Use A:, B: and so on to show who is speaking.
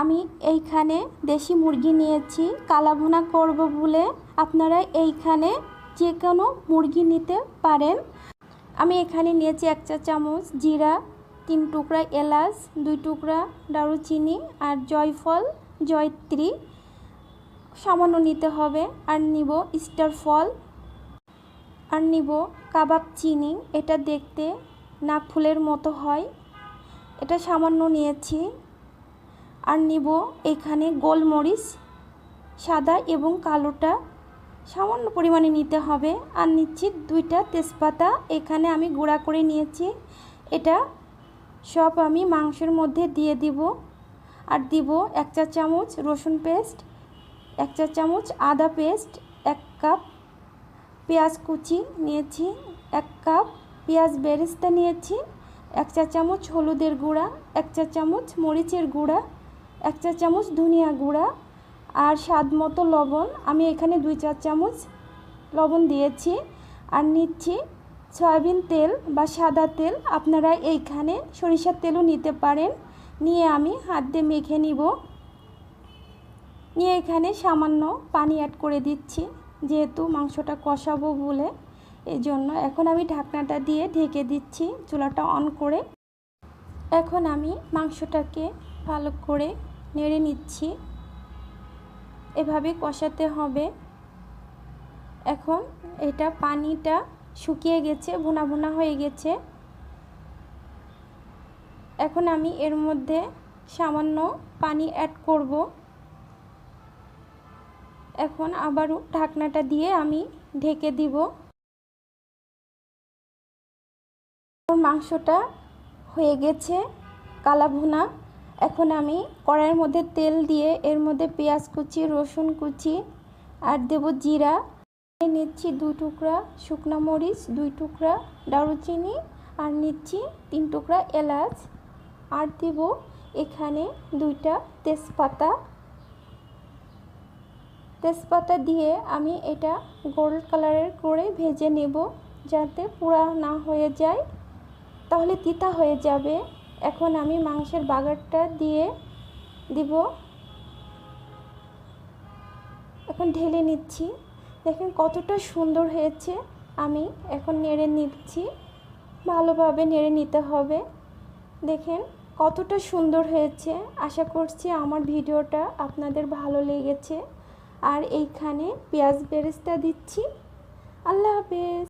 A: আমি এইখানে দেশি মুরগি নিয়েছি, কালাভুনা করব বলে আপনারা এইখানে যে কোনো মুরগি নিতে পারেন। আমি এখানে নিয়েছি এক চা চামচ জিরা, তিন টুকরা এলাচ, দুই টুকরা দারুচিনি আর জয়ফল, জয়ত্রী। সামান্য নিতে হবে। আর নিব স্টার ফল। আর নিব কাবাব চিনি। এটা দেখতে নাক ফুলের মতো হয়। এটা সামান্য নিয়েছি। আর নিব এখানে গোলমরিচ, সাদা এবং কালোটা। সামান্য পরিমাণে নিতে হবে। আর নিচ্ছি দুইটা তেজপাতা। এখানে আমি গুঁড়া করে নিয়েছি। এটা সব আমি মাংসের মধ্যে দিয়ে দিব। আর দিব এক চা চামচ রসুন পেস্ট, এক চা চামচ আদা পেস্ট, এক কাপ পেঁয়াজ কুচি নিয়েছি, এক কাপ পেঁয়াজ বেরেস্তা নিয়েছি, এক চা চামচ হলুদের গুঁড়া, এক চা চামচ মরিচের গুঁড়া এক চা চামচ ধনিয়া গুঁড়া আর স্বাদ মতো লবণ। আমি এখানে দুই চা চামচ লবণ দিয়েছি আর নিচ্ছি সয়াবিন তেল বা সাদা তেল। আপনারা এইখানে সরিষার তেলও নিতে পারেন। নিয়ে আমি হাত দিয়ে মেখে নিব। নিয়ে এখানে সামান্য পানি অ্যাড করে দিচ্ছি, যেহেতু মাংসটা কষাবো বলে। এই জন্য এখন আমি ঢাকনাটা দিয়ে ঢেকে দিচ্ছি, চুলাটা অন করে। এখন আমি মাংসটাকে ভালো করে নেড়ে নিচ্ছি। এভাবে কষাতে হবে। এখন এটা পানিটা শুকিয়ে গেছে, ভুনা ভুনা হয়ে গেছে। এখন আমি এর মধ্যে সামান্য পানি অ্যাড করব। এখন আবারও ঢাকনাটা দিয়ে আমি ঢেকে দিব। মাংসটা হয়ে গেছে কালা ভুনা এখন আমি কড়াইয়ের মধ্যে তেল দিয়ে এর মধ্যে পেঁয়াজ কুচি, রসুন কুচি আর দেব জিরা। নিচ্ছি দুই টুকরা শুকনো মরিচ, দুই টুকরা দারুচিনি আর নিচ্ছি তিন টুকরা এলাচ। আর দেব এখানে দুইটা তেজপাতা। তেজপাতা দিয়ে আমি এটা গোল্ড কালারের করে ভেজে নেব যাতে পোড়া না হয়ে যায়। তাহলে তিতা হয়ে যাবে। এখন আমি মাংসের বাগারটা দিয়ে দিব। এখন ঢেলে নিচ্ছি। দেখেন কতটা সুন্দর হয়েছে। আমি এখন নেড়ে নিচ্ছি। ভালোভাবে নেড়ে নিতে হবে। দেখেন কতটা সুন্দর হয়েছে। আশা করছি আমার ভিডিওটা আপনাদের ভালো লেগেছে। আর এইখানে পেঁয়াজ বেরেস্তা দিচ্ছি। আল্লাহ হাফেজ।